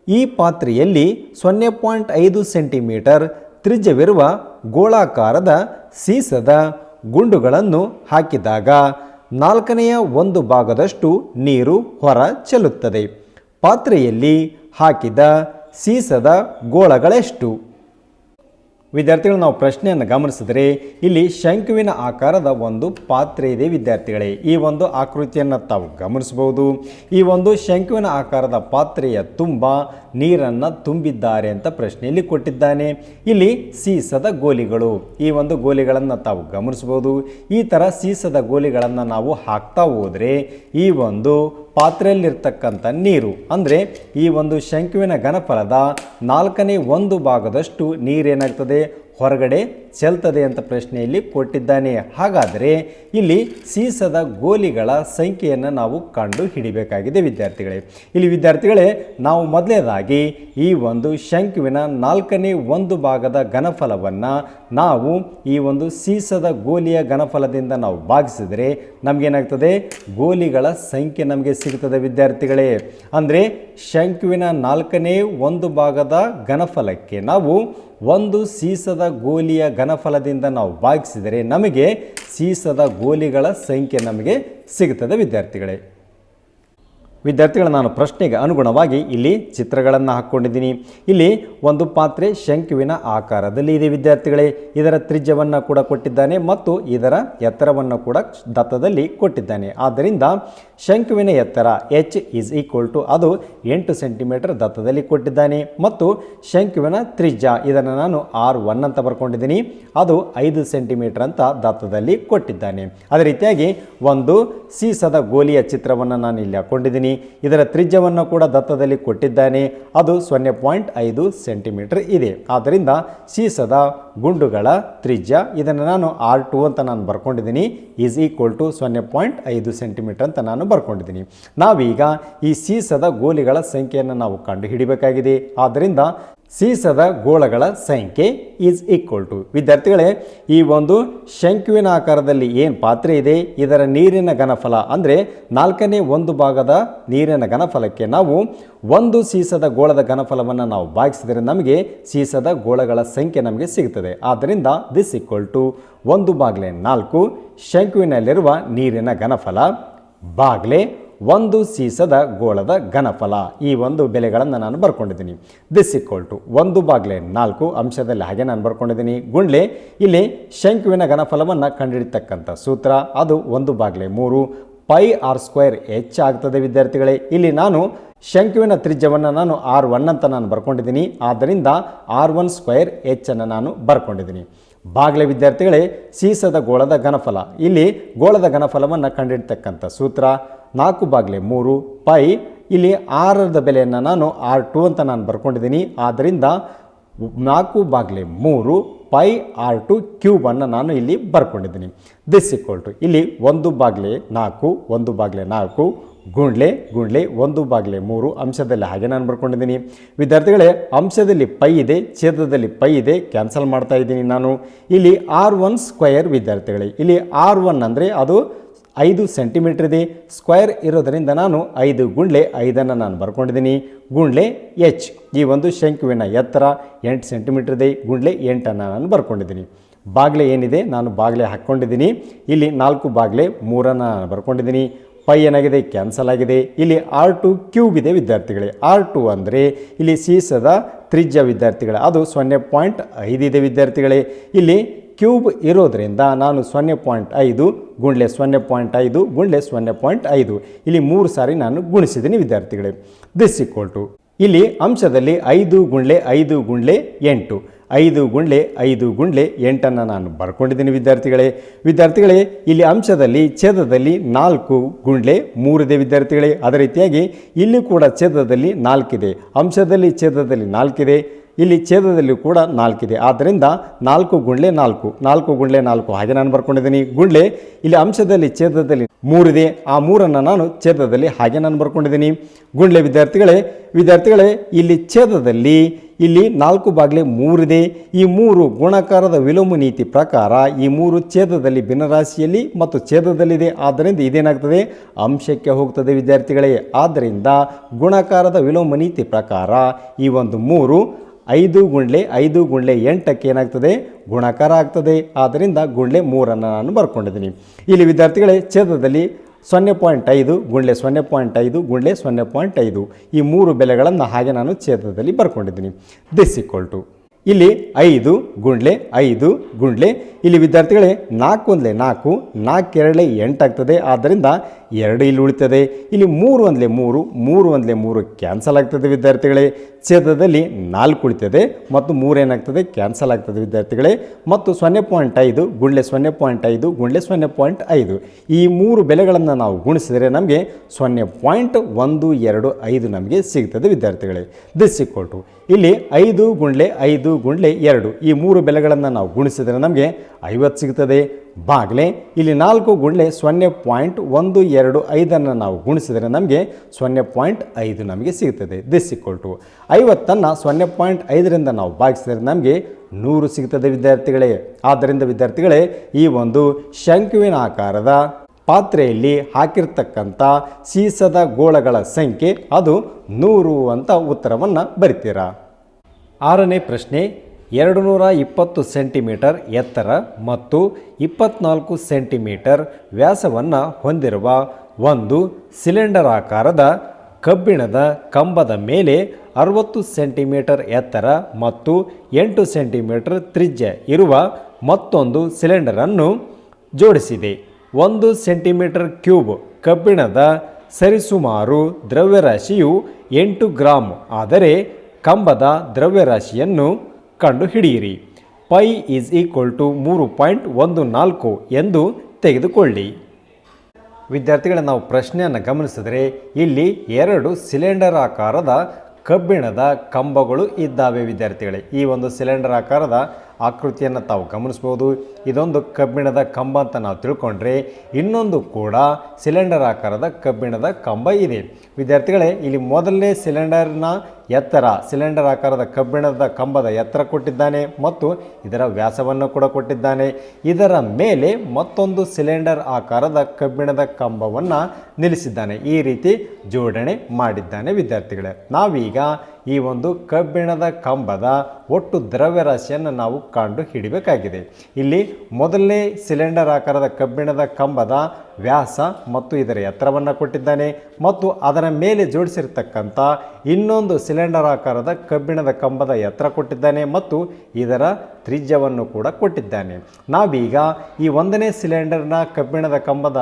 ಈ ಪಾತ್ರೆಯಲ್ಲಿ ಸೊನ್ನೆ ಪಾಯಿಂಟ್ ಐದು ಸೆಂಟಿಮೀಟರ್ ತ್ರಿಜ್ಯವಿರುವ ಗೋಳಾಕಾರದ ಸೀಸದ ಗುಂಡುಗಳನ್ನು ಹಾಕಿದಾಗ ನಾಲ್ಕನೆಯ ಒಂದು ಭಾಗದಷ್ಟು ನೀರು ಹೊರ ಚೆಲ್ಲುತ್ತದೆ ಪಾತ್ರೆಯಲ್ಲಿ ಹಾಕಿದ ಸೀಸದ ಗೋಳಗಳೆಷ್ಟು? ವಿದ್ಯಾರ್ಥಿಗಳು, ನಾವು ಪ್ರಶ್ನೆಯನ್ನು ಗಮನಿಸಿದರೆ ಇಲ್ಲಿ ಶಂಕುವಿನ ಆಕಾರದ ಒಂದು ಪಾತ್ರೆ ಇದೆ ವಿದ್ಯಾರ್ಥಿಗಳೇ. ಈ ಒಂದು ಆಕೃತಿಯನ್ನು ತಾವು ಗಮನಿಸಬಹುದು. ಈ ಒಂದು ಶಂಕುವಿನ ಆಕಾರದ ಪಾತ್ರೆಯ ತುಂಬ ನೀರನ್ನು ತುಂಬಿದ್ದಾರೆ ಅಂತ ಪ್ರಶ್ನೆಯಲ್ಲಿ ಕೊಟ್ಟಿದ್ದಾನೆ. ಇಲ್ಲಿ ಸೀಸದ ಗೋಲಿಗಳು. ಈ ಒಂದು ಗೋಲಿಗಳನ್ನು ತಾವು ಗಮನಿಸಬಹುದು. ಈ ಥರ ಸೀಸದ ಗೋಲಿಗಳನ್ನು ನಾವು ಹಾಕ್ತಾ ಹೋದರೆ ಈ ಒಂದು ಪಾತ್ರೆಯಲ್ಲಿರ್ತಕ್ಕಂಥ ನೀರು. ಅಂದರೆ ಈ ಒಂದು ಶಂಕುವಿನ ಘನಫಲದ ನಾಲ್ಕನೇ ಒಂದು ಭಾಗದಷ್ಟು ನೀರೇನಾಗ್ತದೆ ಹೊರಗಡೆ ಚೆಲ್ತದೆ ಅಂತ ಪ್ರಶ್ನೆಯಲ್ಲಿ ಕೊಟ್ಟಿದ್ದಾನೆ. ಹಾಗಾದರೆ ಇಲ್ಲಿ ಸೀಸದ ಗೋಲಿಗಳ ಸಂಖ್ಯೆಯನ್ನು ನಾವು ಕಂಡು ಹಿಡಿಬೇಕಾಗಿದೆ ವಿದ್ಯಾರ್ಥಿಗಳೇ. ಇಲ್ಲಿ ವಿದ್ಯಾರ್ಥಿಗಳೇ, ನಾವು ಮೊದಲನೇದಾಗಿ ಈ ಒಂದು ಶಂಕುವಿನ ನಾಲ್ಕನೇ ಒಂದು ಭಾಗದ ಘನಫಲವನ್ನು ನಾವು ಈ ಒಂದು ಸೀಸದ ಗೋಲಿಯ ಘನಫಲದಿಂದ ನಾವು ಭಾಗಿಸಿದರೆ ನಮಗೇನಾಗ್ತದೆ? ಗೋಲಿಗಳ ಸಂಖ್ಯೆ ನಮಗೆ ಸಿಗ್ತದೆ ವಿದ್ಯಾರ್ಥಿಗಳೇ. ಅಂದರೆ ಶಂಕುವಿನ ನಾಲ್ಕನೇ ಒಂದು ಭಾಗದ ಘನಫಲಕ್ಕೆ ನಾವು ಒಂದು ಸೀಸದ ಗೋಲಿಯ ಘನಫಲದಿಂದ ನಾವು ಭಾಗಿಸಿದರೆ ನಮಗೆ ಸೀಸದ ಗೋಲಿಗಳ ಸಂಖ್ಯೆ ನಮಗೆ ಸಿಗುತ್ತದೆ ವಿದ್ಯಾರ್ಥಿಗಳೇ. ವಿದ್ಯಾರ್ಥಿಗಳ ನಾನು ಪ್ರಶ್ನೆಗೆ ಅನುಗುಣವಾಗಿ ಇಲ್ಲಿ ಚಿತ್ರಗಳನ್ನು ಹಾಕ್ಕೊಂಡಿದ್ದೀನಿ. ಇಲ್ಲಿ ಒಂದು ಪಾತ್ರೆ ಶಂಕುವಿನ ಆಕಾರದಲ್ಲಿ ಇದೆ ವಿದ್ಯಾರ್ಥಿಗಳೇ. ಇದರ ತ್ರಿಜ್ಯವನ್ನು ಕೂಡ ಕೊಟ್ಟಿದ್ದಾನೆ ಮತ್ತು ಇದರ ಎತ್ತರವನ್ನು ಕೂಡ ದತ್ತದಲ್ಲಿ ಕೊಟ್ಟಿದ್ದಾನೆ. ಆದ್ದರಿಂದ ಶಂಕುವಿನ ಎತ್ತರ ಎಚ್ ಈಸ್ ಈಕ್ವಲ್ ಟು ಅದು ಎಂಟು ಸೆಂಟಿಮೀಟರ್ ದತ್ತದಲ್ಲಿ ಕೊಟ್ಟಿದ್ದಾನೆ ಮತ್ತು ಶಂಕುವಿನ ತ್ರಿಜ್ಯ ಇದನ್ನು ನಾನು ಆರ್ ಒನ್ ಅಂತ ಬರ್ಕೊಂಡಿದ್ದೀನಿ. ಅದು ಐದು ಸೆಂಟಿಮೀಟರ್ ಅಂತ ದತ್ತದಲ್ಲಿ ಕೊಟ್ಟಿದ್ದಾನೆ. ಅದೇ ರೀತಿಯಾಗಿ ಒಂದು ಸೀಸದ ಗೋಲಿಯ ಚಿತ್ರವನ್ನು ನಾನು ಇಲ್ಲಿ ಹಾಕ್ಕೊಂಡಿದ್ದೀನಿ. ಇದರ ತ್ರಿಜ್ಯವನ್ನು ಕೂಡ ದತ್ತದಲ್ಲಿ ಕೊಟ್ಟಿದ್ದಾನೆ. ಅದು ಸೊನ್ನೆ ಪಾಯಿಂಟ್ ಐದು ಸೆಂಟಿಮೀಟರ್ ಇದೆ. ಆದ್ದರಿಂದ ಸೀಸದ ಗುಂಡುಗಳ ತ್ರಿಜ್ಯ. ಇದನ್ನು ನಾನು ಆರ್ ಟು ಅಂತ ನಾನು ಬರ್ಕೊಂಡಿದ್ದೀನಿ. ಈಸ್ ಈಕ್ವಲ್ ಟು ಸೊನ್ನೆ ಪಾಯಿಂಟ್ ಐದು ಸೆಂಟಿಮೀಟರ್ ಅಂತ ನಾನು ಬರ್ಕೊಂಡಿದ್ದೀನಿ. ನಾವೀಗ ಈ ಸೀಸದ ಗೋಲಿಗಳ ಸಂಖ್ಯೆಯನ್ನು ನಾವು ಕಂಡುಹಿಡಿಬೇಕಾಗಿದೆ. ಆದ್ದರಿಂದ ಸೀಸದ ಗೋಳಗಳ ಸಂಖ್ಯೆ ಈಸ್ ಈಕ್ವಲ್ ಟು ವಿದ್ಯಾರ್ಥಿಗಳೇ, ಈ ಒಂದು ಶಂಕುವಿನ ಆಕಾರದಲ್ಲಿ ಏನು ಪಾತ್ರೆ ಇದೆ? ಇದರ ನೀರಿನ ಘನಫಲ ಅಂದರೆ ನಾಲ್ಕನೇ ಒಂದು ಭಾಗದ ನೀರಿನ ಘನಫಲಕ್ಕೆ ನಾವು ಒಂದು ಸೀಸದ ಗೋಳದ ಘನಫಲವನ್ನು ನಾವು ಭಾಗಿಸಿದರೆ ನಮಗೆ ಸೀಸದ ಗೋಳಗಳ ಸಂಖ್ಯೆ ನಮಗೆ ಸಿಗುತ್ತದೆ ಆದ್ದರಿಂದ ದಿಸ್ ಈಕ್ವಲ್ ಟು ಒಂದು ಬಾಗಿಲೆ ನಾಲ್ಕು, ಶಂಕುವಿನಲ್ಲಿರುವ ನೀರಿನ ಘನಫಲ ಬಾಗ್ಲೆ ಒಂದು ಸೀಸದ ಗೋಳದ ಘನಫಲ. ಈ ಒಂದು ಬೆಲೆಗಳನ್ನು ನಾನು ಬರ್ಕೊಂಡಿದ್ದೀನಿ. ದಿಸ್ ಈಕ್ವಲ್ ಟು ಒಂದು ಬಾಗ್ಲೆ ನಾಲ್ಕು ಅಂಶದಲ್ಲಿ ಹಾಗೆ ನಾನು ಬರ್ಕೊಂಡಿದ್ದೀನಿ. ಗುಂಡ್ಲೆ, ಇಲ್ಲಿ ಶಂಕುವಿನ ಘನಫಲವನ್ನು ಕಂಡುಹಿಡಿತಕ್ಕಂಥ ಸೂತ್ರ, ಅದು ಒಂದು ಬಾಗ್ಲೆ ಮೂರು. ಪೈ ಆರ್ ಸ್ಕ್ವೇರ್ ಎಚ್ ಆಗ್ತದೆ ವಿದ್ಯಾರ್ಥಿಗಳೇ. ಇಲ್ಲಿ ನಾನು ಶಂಕುವಿನ ತ್ರಿಜ್ಯವನ್ನು ನಾನು ಆರ್ ಒನ್ ಅಂತ ನಾನು ಬರ್ಕೊಂಡಿದ್ದೀನಿ. ಆದ್ದರಿಂದ ಆರ್ ಒನ್ ಸ್ಕ್ವೇರ್ ಹೆಚ್ಚನ್ನು ನಾನು ಬರ್ಕೊಂಡಿದ್ದೀನಿ. ಬಾಗ್ಲೆ ವಿದ್ಯಾರ್ಥಿಗಳೇ, ಸೀಸದ ಗೋಳದ ಘನಫಲ. ಇಲ್ಲಿ ಗೋಳದ ಘನಫಲವನ್ನು ಕಂಡಿಡ್ತಕ್ಕಂಥ ಸೂತ್ರ ನಾಲ್ಕು ಬಾಗಿಲೆ ಮೂರು ಪೈ. ಇಲ್ಲಿ ಆರದ ಬೆಲೆಯನ್ನು ನಾನು ಆರ್ ಟು ಅಂತ ನಾನು ಬರ್ಕೊಂಡಿದ್ದೀನಿ. ಆದ್ದರಿಂದ ನಾಲ್ಕು ಬಾಗಿಲೆ ಮೂರು ಪೈ ಆರ್ ಟು ಕ್ಯೂಬನ್ನು ನಾನು ಇಲ್ಲಿ ಬರ್ಕೊಂಡಿದ್ದೀನಿ. ದಿಸ್ ಈಕ್ವಲ್ ಟು ಇಲ್ಲಿ ಒಂದು ಬಾಗಿಲೆ ನಾಲ್ಕು, ಒಂದು ಬಾಗಿಲೆ ನಾಲ್ಕು, ಗುಂಡ್ಲೆ ಗುಂಡ್ಲೆ, ಒಂದು ಬಾಗಿಲೆ ಮೂರು ಅಂಶದಲ್ಲಿ ಹಾಗೆ ನಾನು ಬರ್ಕೊಂಡಿದ್ದೀನಿ. ವಿದ್ಯಾರ್ಥಿಗಳೇ, ಅಂಶದಲ್ಲಿ ಪೈ ಇದೆ, ಛೇದದಲ್ಲಿ ಪೈ ಇದೆ ಕ್ಯಾನ್ಸಲ್ ಮಾಡ್ತಾ ಇದ್ದೀನಿ ನಾನು. ಇಲ್ಲಿ ಆರ್ ಒನ್ ಸ್ಕ್ವಯರ್ ವಿದ್ಯಾರ್ಥಿಗಳೇ, ಇಲ್ಲಿ ಆರ್ ಒನ್ ಅಂದರೆ ಅದು ಐದು ಸೆಂಟಿಮೀಟರ್ ಇದೆ. ಸ್ಕ್ವೇರ್ ಇರೋದರಿಂದ ನಾನು ಐದು ಗುಂಡ್ಲೆ ಐದನ್ನು ನಾನು ಬರ್ಕೊಂಡಿದ್ದೀನಿ. ಗುಂಡ್ಲೆ ಎಚ್. ಈ ಒಂದು ಶಂಕುವಿನ ಎತ್ತರ ಎಂಟು ಸೆಂಟಿಮೀಟರ್ ಇದೆ. ಗುಂಡ್ಲೆ ಎಂಟನ್ನು ನಾನು ಬರ್ಕೊಂಡಿದ್ದೀನಿ. ಬಾಗಿಲೆ ಏನಿದೆ? ನಾನು ಬಾಗಿಲೆ ಹಾಕ್ಕೊಂಡಿದ್ದೀನಿ. ಇಲ್ಲಿ ನಾಲ್ಕು ಬಾಗಿಲೆ ಮೂರನ್ನು ನಾನು ಬರ್ಕೊಂಡಿದ್ದೀನಿ. ಪೈ ಏನಾಗಿದೆ? ಕ್ಯಾನ್ಸಲ್ ಆಗಿದೆ. ಇಲ್ಲಿ ಆರ್ ಟು ಕ್ಯೂಬ್ ಇದೆ ವಿದ್ಯಾರ್ಥಿಗಳೇ. ಆರ್ ಟು ಅಂದರೆ ಇಲ್ಲಿ ಸೀಸದ ತ್ರಿಜ್ಯ ವಿದ್ಯಾರ್ಥಿಗಳೇ. ಅದು ಸೊನ್ನೆ ಪಾಯಿಂಟ್ ಐದಿದೆ ವಿದ್ಯಾರ್ಥಿಗಳೇ. ಇಲ್ಲಿ ಕ್ಯೂಬ್ ಇರೋದರಿಂದ ನಾನು ಸೊನ್ನೆ ಪಾಯಿಂಟ್ ಐದು ಗುಂಡ್ಲೆ ಸೊನ್ನೆ ಪಾಯಿಂಟ್ ಐದು ಗುಂಡ್ಲೆ ಸೊನ್ನೆ ಪಾಯಿಂಟ್ ಐದು. ಇಲ್ಲಿ ಮೂರು ಸಾರಿ ನಾನು ಗುಣಿಸಿದ್ದೀನಿ ವಿದ್ಯಾರ್ಥಿಗಳೇ. ದಿಸ್ ಈಕ್ವಲ್ ಟು ಇಲ್ಲಿ ಅಂಶದಲ್ಲಿ ಐದು ಗುಂಡ್ಲೆ ಐದು ಗುಂಡ್ಲೆ ಎಂಟು. ಐದು ಗುಂಡ್ಲೆ ಐದು ಗುಂಡ್ಲೆ ಎಂಟನ್ನು ನಾನು ಬರ್ಕೊಂಡಿದ್ದೀನಿ ವಿದ್ಯಾರ್ಥಿಗಳೇ. ವಿದ್ಯಾರ್ಥಿಗಳೇ, ಇಲ್ಲಿ ಅಂಶದಲ್ಲಿ ಛೇದದಲ್ಲಿ ನಾಲ್ಕು ಗುಂಡ್ಲೆ ಮೂರಿದೆ ವಿದ್ಯಾರ್ಥಿಗಳೇ. ಅದೇ ರೀತಿಯಾಗಿ ಇಲ್ಲಿ ಕೂಡ ಛೇದದಲ್ಲಿ ನಾಲ್ಕಿದೆ. ಅಂಶದಲ್ಲಿ ಛೇದದಲ್ಲಿ ನಾಲ್ಕಿದೆ. ಇಲ್ಲಿ ಛೇದದಲ್ಲಿ ಕೂಡ ನಾಲ್ಕಿದೆ. ಆದ್ದರಿಂದ ನಾಲ್ಕು ಗುಂಡ್ಲೆ ನಾಲ್ಕು ನಾಲ್ಕು ಗುಂಡ್ಲೆ ನಾಲ್ಕು. ಹಾಗೆ ನಾನು ಬರ್ಕೊಂಡಿದ್ದೀನಿ. ಗುಂಡ್ಲೆ ಇಲ್ಲಿ ಅಂಶದಲ್ಲಿ ಛೇದದಲ್ಲಿ ಮೂರಿದೆ. ಆ ಮೂರನ್ನು ನಾನು ಛೇದದಲ್ಲಿ ಹಾಗೆ ನಾನು ಬರ್ಕೊಂಡಿದ್ದೀನಿ. ಗುಂಡ್ಲೆ ವಿದ್ಯಾರ್ಥಿಗಳೇ ವಿದ್ಯಾರ್ಥಿಗಳೇ, ಇಲ್ಲಿ ಛೇದದಲ್ಲಿ ಇಲ್ಲಿ ನಾಲ್ಕು ಬಾಗಿಲೆ ಮೂರಿದೆ. ಈ ಮೂರು ಗುಣಾಕಾರದ ವಿಲೋಮ ನೀತಿ ಪ್ರಕಾರ ಈ ಮೂರು ಛೇದದಲ್ಲಿ ಭಿನ್ನರಾಶಿಯಲ್ಲಿ ಮತ್ತು ಛೇದದಲ್ಲಿದೆ. ಆದ್ದರಿಂದ ಇದೇನಾಗ್ತದೆ? ಅಂಶಕ್ಕೆ ಹೋಗ್ತದೆ ವಿದ್ಯಾರ್ಥಿಗಳೇ. ಆದ್ದರಿಂದ ಗುಣಾಕಾರದ ವಿಲೋಮ ನೀತಿ ಪ್ರಕಾರ ಈ ಒಂದು ಮೂರು ಐದು ಗುಂಡ್ಲೆ ಐದು ಗುಂಡ್ಲೆ ಎಂಟಕ್ಕೆ ಏನಾಗ್ತದೆ? ಗುಣಾಕಾರ ಆಗ್ತದೆ. ಆದ್ದರಿಂದ ಗುಂಡ್ಲೆ ಮೂರನ್ನು ನಾನು ಬರ್ಕೊಂಡಿದ್ದೀನಿ. ಇಲ್ಲಿ ವಿದ್ಯಾರ್ಥಿಗಳೇ, ಛೇದದಲ್ಲಿ ಸೊನ್ನೆ ಪಾಯಿಂಟ್ ಐದು, ಗುಂಡ್ಲೆ ಸೊನ್ನೆ ಪಾಯಿಂಟ್ ಐದು, ಗುಂಡ್ಲೆ ಸೊನ್ನೆ ಪಾಯಿಂಟ್ ಐದು. ಈ ಮೂರು ಬೆಲೆಗಳನ್ನು ಹಾಗೆ ನಾನು ಛೇದದಲ್ಲಿ ಬರ್ಕೊಂಡಿದ್ದೀನಿ. ದಿಸ್ ಈಕ್ವಲ್ ಟು ಇಲ್ಲಿ ಐದು, ಗುಂಡ್ಲೆ ಐದು, ಗುಂಡ್ಲೆ. ಇಲ್ಲಿ ವಿದ್ಯಾರ್ಥಿಗಳೇ ನಾಲ್ಕು ಒಂದಲೆ ನಾಲ್ಕು ನಾಲ್ಕು ಎರಡಲೆ ಎಂಟಾಗ್ತದೆ ಆದ್ದರಿಂದ ಎರಡು ಇಲ್ಲಿ ಉಳಿತದೆ. ಇಲ್ಲಿ ಮೂರು ಒಂದಲೇ ಮೂರು ಮೂರು ಒಂದಲೇ ಮೂರು ಕ್ಯಾನ್ಸಲ್ ಆಗ್ತದೆ ವಿದ್ಯಾರ್ಥಿಗಳೇ. ಛೇದದಲ್ಲಿ ನಾಲ್ಕು ಉಳಿತದೆ ಮತ್ತು ಮೂರೇನಾಗ್ತದೆ ಕ್ಯಾನ್ಸಲ್ ಆಗ್ತದೆ ವಿದ್ಯಾರ್ಥಿಗಳೇ. ಮತ್ತು ಸೊನ್ನೆ ಪಾಯಿಂಟ್ ಐದು ಗುಂಡ್ಲೆ ಸೊನ್ನೆ ಪಾಯಿಂಟ್ ಐದು ಗುಂಡ್ಲೆ ಸೊನ್ನೆ ಪಾಯಿಂಟ್ ಐದು. ಈ ಮೂರು ಬೆಲೆಗಳನ್ನು ನಾವು ಗುಣಿಸಿದರೆ ನಮಗೆ ಸೊನ್ನೆ ಪಾಯಿಂಟ್ ಒಂದು ಎರಡು ಐದು ನಮಗೆ ಸಿಗ್ತದೆ ವಿದ್ಯಾರ್ಥಿಗಳೇ. ದಿಸ್ ಈಕ್ವಲ್ ಟು ಇಲ್ಲಿ ಐದು ಗುಂಡ್ಲೆ ಐದು ಗುಂಡ್ಲೆ ಎರಡು ಈ ಮೂರು ಬೆಲೆಗಳನ್ನು ನಾವು ಗುಣಿಸಿದರೆ ನಮಗೆ ಐವತ್ತು ಸಿಗ್ತದೆ. ಬಾಗ್ಲೆ, ಇಲ್ಲಿ ನಾಲ್ಕು ಗುಂಡ್ಲೆ ಸೊನ್ನೆ ಪಾಯಿಂಟ್ ಒಂದು ಎರಡು ಐದನ್ನು ನಾವು ಗುಣಿಸಿದರೆ ನಮಗೆ ಸೊನ್ನೆ ಪಾಯಿಂಟ್ ಐದು ನಮಗೆ ಸಿಗ್ತದೆ. ದಿಸ್ ಈಕ್ವಲ್ ಟು ಐವತ್ತನ್ನು ಸೊನ್ನೆ ಪಾಯಿಂಟ್ ಐದರಿಂದ ನಾವು ಭಾಗಿಸಿದರೆ ನಮಗೆ ನೂರು ಸಿಗ್ತದೆ ವಿದ್ಯಾರ್ಥಿಗಳೇ. ಆದ್ದರಿಂದ ವಿದ್ಯಾರ್ಥಿಗಳೇ, ಈ ಒಂದು ಶಂಕುವಿನ ಆಕಾರದ ಪಾತ್ರೆಯಲ್ಲಿ ಹಾಕಿರ್ತಕ್ಕಂಥ ಸೀಸದ ಗೋಳಗಳ ಸಂಖ್ಯೆ ಅದು ನೂರು ಅಂತ ಉತ್ತರವನ್ನು ಬರಿತೀರಾ? ಆರನೇ ಪ್ರಶ್ನೆ ಎರಡು ನೂರ ಇಪ್ಪತ್ತು ಸೆಂಟಿಮೀಟರ್ ಎತ್ತರ ಮತ್ತು ಇಪ್ಪತ್ನಾಲ್ಕು ಸೆಂಟಿಮೀಟರ್ ವ್ಯಾಸವನ್ನು ಹೊಂದಿರುವ ಒಂದು ಸಿಲಿಂಡರ್ ಆಕಾರದ ಕಬ್ಬಿಣದ ಕಂಬದ ಮೇಲೆ ಅರವತ್ತು ಸೆಂಟಿಮೀಟರ್ ಎತ್ತರ ಮತ್ತು ಎಂಟು ಸೆಂಟಿಮೀಟರ್ ತ್ರಿಜ್ಯ ಇರುವ ಮತ್ತೊಂದು ಸಿಲಿಂಡರನ್ನು ಜೋಡಿಸಿದೆ. ಒಂದು ಸೆಂಟಿಮೀಟರ್ ಕ್ಯೂಬ್ ಕಬ್ಬಿಣದ ಸರಿಸುಮಾರು ದ್ರವ್ಯರಾಶಿಯು ಎಂಟು ಗ್ರಾಮ್ ಆದರೆ ಕಂಬದ ದ್ರವ್ಯರಾಶಿಯನ್ನು ಕಂಡುಹಿಡಿಯಿರಿ ಪೈ ಈಸ್ ಈಕ್ವಲ್ ಟು ಮೂರು ಪಾಯಿಂಟ್ ಒಂದು ನಾಲ್ಕು ಎಂದು ತೆಗೆದುಕೊಳ್ಳಿ. ವಿದ್ಯಾರ್ಥಿಗಳ, ನಾವು ಪ್ರಶ್ನೆಯನ್ನು ಗಮನಿಸಿದರೆ ಇಲ್ಲಿ ಎರಡು ಸಿಲಿಂಡರ್ ಆಕಾರದ ಕಬ್ಬಿಣದ ಕಂಬಗಳು ಇದ್ದಾವೆ ವಿದ್ಯಾರ್ಥಿಗಳೇ. ಈ ಒಂದು ಸಿಲಿಂಡರ್ ಆಕಾರದ ಆಕೃತಿಯನ್ನು ತಾವು ಗಮನಿಸ್ಬೋದು ಇದೊಂದು ಕಬ್ಬಿಣದ ಕಂಬ ಅಂತ ನಾವು ತಿಳ್ಕೊಂಡ್ರೆ ಇನ್ನೊಂದು ಕೂಡ ಸಿಲಿಂಡರ್ ಆಕಾರದ ಕಬ್ಬಿಣದ ಕಂಬ ಇದೆ. ವಿದ್ಯಾರ್ಥಿಗಳೇ, ಇಲ್ಲಿ ಮೊದಲನೇ ಸಿಲಿಂಡರ್ನ ಎತ್ತರ, ಸಿಲಿಂಡರ್ ಆಕಾರದ ಕಬ್ಬಿಣದ ಕಂಬದ ಎತ್ತರ ಕೊಟ್ಟಿದ್ದಾನೆ ಮತ್ತು ಇದರ ವ್ಯಾಸವನ್ನು ಕೂಡ ಕೊಟ್ಟಿದ್ದಾನೆ. ಇದರ ಮೇಲೆ ಮತ್ತೊಂದು ಸಿಲಿಂಡರ್ ಆಕಾರದ ಕಬ್ಬಿಣದ ಕಂಬವನ್ನು ನಿಲ್ಲಿಸಿದ್ದಾನೆ. ಈ ರೀತಿ ಜೋಡಣೆ ಮಾಡಿದ್ದಾನೆ ವಿದ್ಯಾರ್ಥಿಗಳೇ. ನಾವೀಗ ಈ ಒಂದು ಕಬ್ಬಿಣದ ಕಂಬದ ಒಟ್ಟು ದ್ರವ್ಯರಾಶಿಯನ್ನು ನಾವು ಕಂಡು ಹಿಡಿಬೇಕಾಗಿದೆ. ಇಲ್ಲಿ ಮೊದಲನೇ ಸಿಲಿಂಡರ್ ಆಕಾರದ ಕಬ್ಬಿಣದ ಕಂಬದ ವ್ಯಾಸ ಮತ್ತು ಇದರ ಎತ್ತರವನ್ನು ಕೊಟ್ಟಿದ್ದಾನೆ ಮತ್ತು ಅದರ ಮೇಲೆ ಜೋಡಿಸಿರ್ತಕ್ಕಂಥ ಇನ್ನೊಂದು ಸಿಲಿಂಡರ್ ಆಕಾರದ ಕಬ್ಬಿಣದ ಕಂಬದ ಎತ್ತರ ಕೊಟ್ಟಿದ್ದಾನೆ ಮತ್ತು ಇದರ ತ್ರಿಜ್ಯವನ್ನು ಕೂಡ ಕೊಟ್ಟಿದ್ದಾನೆ. ನಾವೀಗ ಈ ಒಂದನೇ ಸಿಲಿಂಡರ್ನ ಕಬ್ಬಿಣದ ಕಂಬದ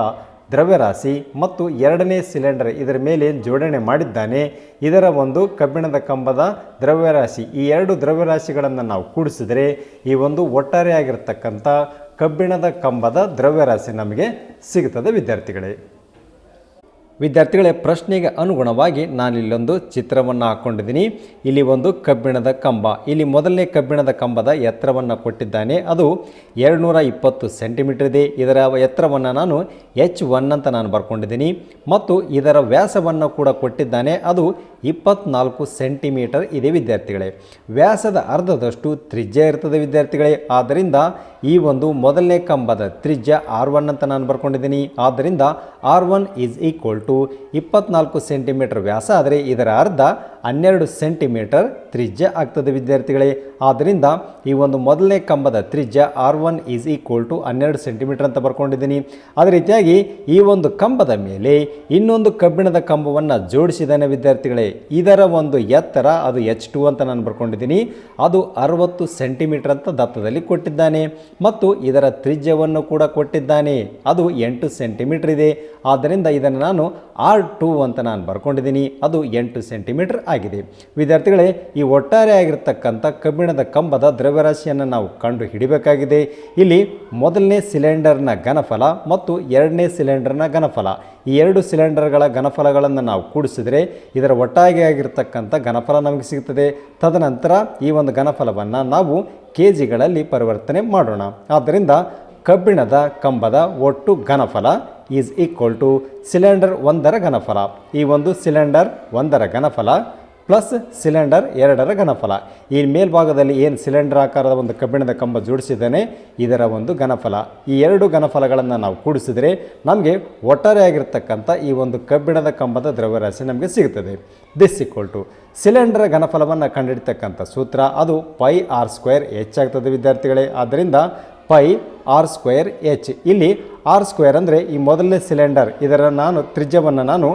ದ್ರವ್ಯರಾಶಿ ಮತ್ತು ಎರಡನೇ ಸಿಲಿಂಡರ್ ಇದರ ಮೇಲೆ ಜೋಡಣೆ ಮಾಡಿದ್ದಾನೆ. ಇದರ ಒಂದು ಕಬ್ಬಿಣದ ಕಂಬದ ದ್ರವ್ಯರಾಶಿ. ಈ ಎರಡು ದ್ರವ್ಯರಾಶಿಗಳನ್ನು ನಾವು ಕೂಡಿಸಿದರೆ ಈ ಒಂದು ಒಟ್ಟಾರೆಯಾಗಿರ್ತಕ್ಕಂಥ ಕಬ್ಬಿಣದ ಕಂಬದ ದ್ರವ್ಯರಾಶಿ ನಮಗೆ ಸಿಗುತ್ತದೆ, ವಿದ್ಯಾರ್ಥಿಗಳೇ. ವಿದ್ಯಾರ್ಥಿಗಳೇ, ಪ್ರಶ್ನೆಗೆ ಅನುಗುಣವಾಗಿ ನಾನು ಇಲ್ಲೊಂದು ಚಿತ್ರವನ್ನು ಹಾಕ್ಕೊಂಡಿದ್ದೀನಿ ಇಲ್ಲಿ ಒಂದು ಕಬ್ಬಿಣದ ಕಂಬ. ಇಲ್ಲಿ ಮೊದಲನೇ ಕಬ್ಬಿಣದ ಕಂಬದ ಎತ್ತರವನ್ನು ಕೊಟ್ಟಿದ್ದಾನೆ. ಅದು ಎರಡುನೂರ ಇಪ್ಪತ್ತು ಸೆಂಟಿಮೀಟರ್ ಇದೆ. ಇದರ ಎತ್ತರವನ್ನು ನಾನು ಎಚ್ ಒನ್ ಅಂತ ನಾನು ಬರ್ಕೊಂಡಿದ್ದೀನಿ. ಮತ್ತು ಇದರ ವ್ಯಾಸವನ್ನು ಕೂಡ ಕೊಟ್ಟಿದ್ದಾನೆ. ಅದು ಇಪ್ಪತ್ನಾಲ್ಕು ಸೆಂಟಿಮೀಟರ್ ಇದೆ ವಿದ್ಯಾರ್ಥಿಗಳೇ. ವ್ಯಾಸದ ಅರ್ಧದಷ್ಟು ತ್ರಿಜ್ಯ ಇರ್ತದೆ ವಿದ್ಯಾರ್ಥಿಗಳೇ. ಆದ್ದರಿಂದ ಈ ಒಂದು ಮೊದಲನೇ ಕಂಬದ ತ್ರಿಜ್ಯ ಆರ್ ಒನ್ ಅಂತ ನಾನು ಬರ್ಕೊಂಡಿದ್ದೀನಿ. ಆದ್ದರಿಂದ R one is equal to ಇಪ್ಪತ್ನಾಲ್ಕು ಸೆಂಟಿಮೀಟರ್ ವ್ಯಾಸ ಆದರೆ ಇದರ ಅರ್ಧ ಹನ್ನೆರಡು ಸೆಂಟಿಮೀಟರ್ ತ್ರಿಜ್ಯ ಆಗ್ತದೆ ವಿದ್ಯಾರ್ಥಿಗಳೇ. ಆದ್ದರಿಂದ ಈ ಒಂದು ಮೊದಲನೇ ಕಂಬದ ತ್ರಿಜ್ಯ R one is equal to ಹನ್ನೆರಡು ಸೆಂಟಿಮೀಟರ್ ಅಂತ ಬರ್ಕೊಂಡಿದ್ದೀನಿ. ಅದೇ ರೀತಿಯಾಗಿ ಈ ಒಂದು ಕಂಬದ ಮೇಲೆ ಇನ್ನೊಂದು ಕಬ್ಬಿಣದ ಕಂಬವನ್ನು ಜೋಡಿಸಿದ್ದಾನೆ ವಿದ್ಯಾರ್ಥಿಗಳೇ. ಇದರ ಒಂದು ಎತ್ತರ ಅದು ಎಚ್ ಟು ಅಂತ ನಾನು ಬರ್ಕೊಂಡಿದ್ದೀನಿ. ಅದು ಅರವತ್ತು ಸೆಂಟಿಮೀಟರ್ ಅಂತ ದತ್ತದಲ್ಲಿ ಕೊಟ್ಟಿದ್ದಾನೆ. ಮತ್ತು ಇದರ ತ್ರಿಜ್ಯವನ್ನು ಕೂಡ ಕೊಟ್ಟಿದ್ದಾನೆ. ಅದು ಎಂಟು ಸೆಂಟಿಮೀಟರ್ ಇದೆ. ಆದ್ದರಿಂದ ಇದನ್ನು ನಾನು ಆರ್ ಟು ಅಂತ ನಾನು ಬರ್ಕೊಂಡಿದ್ದೀನಿ. ಅದು ಎಂಟು ಸೆಂಟಿಮೀಟರ್ ಆಗಿದೆ. ವಿದ್ಯಾರ್ಥಿಗಳೇ, ಈ ಒಟ್ಟಾರೆ ಆಗಿರತಕ್ಕಂಥ ಕಬ್ಬಿಣದ ಕಂಬದ ದ್ರವ್ಯರಾಶಿಯನ್ನು ನಾವು ಕಂಡು ಹಿಡಿಬೇಕಾಗಿದೆ ಇಲ್ಲಿ ಮೊದಲನೇ ಸಿಲಿಂಡರ್ನ ಘನಫಲ ಮತ್ತು ಎರಡನೇ ಸಿಲಿಂಡರ್ನ ಘನಫಲ. ಈ ಎರಡು ಸಿಲಿಂಡರ್ಗಳ ಘನಫಲಗಳನ್ನು ನಾವು ಕೂಡಿಸಿದರೆ ಇದರ ಒಟ್ಟಾಗಿ ಆಗಿರ್ತಕ್ಕಂಥ ಘನಫಲ ನಮಗೆ ಸಿಗುತ್ತದೆ. ತದನಂತರ ಈ ಒಂದು ಘನಫಲವನ್ನು ನಾವು ಕೆ ಜಿಗಳಲ್ಲಿ ಪರಿವರ್ತನೆ ಮಾಡೋಣ. ಆದ್ದರಿಂದ ಕಬ್ಬಿಣದ ಕಂಬದ ಒಟ್ಟು ಘನಫಲ ಈಸ್ ಈಕ್ವಲ್ ಟು ಸಿಲಿಂಡರ್ ಒಂದರ ಘನಫಲ. ಈ ಒಂದು ಸಿಲಿಂಡರ್ ಒಂದರ ಘನಫಲ ಪ್ಲಸ್ ಸಿಲಿಂಡರ್ ಎರಡರ ಘನಫಲ. ಈ ಮೇಲ್ಭಾಗದಲ್ಲಿ ಏನು ಸಿಲಿಂಡರ್ ಆಕಾರದ ಒಂದು ಕಬ್ಬಿಣದ ಕಂಬ ಜೋಡಿಸಿದ್ದಾನೆ, ಇದರ ಒಂದು ಘನಫಲ. ಈ ಎರಡು ಘನಫಲಗಳನ್ನು ನಾವು ಕೂಡಿಸಿದರೆ ನಮಗೆ ಒಟ್ಟಾರೆಯಾಗಿರ್ತಕ್ಕಂಥ ಈ ಒಂದು ಕಬ್ಬಿಣದ ಕಂಬದ ದ್ರವ್ಯರಾಶಿ ನಮಗೆ ಸಿಗುತ್ತದೆ. ದಿಸ್ ಈಕ್ವಲ್ ಟು ಸಿಲಿಂಡರ್ ಘನಫಲವನ್ನು ಕಂಡುಹಿಡಿತಕ್ಕಂಥ ಸೂತ್ರ, ಅದು ಪೈ ಆರ್ ಸ್ಕ್ವೇರ್ ಹೆಚ್ಚಾಗ್ತದೆ ವಿದ್ಯಾರ್ಥಿಗಳೇ. ಆದ್ದರಿಂದ ಪೈ ಆರ್ ಸ್ಕ್ವೇರ್ ಎಚ್ ಇಲ್ಲಿ ಆರ್ ಸ್ಕ್ವೇರ್ ಅಂದರೆ ಈ ಮೊದಲನೇ ಸಿಲಿಂಡರ್ ಇದರ ನಾನು ತ್ರಿಜ್ಯವನ್ನು ನಾನು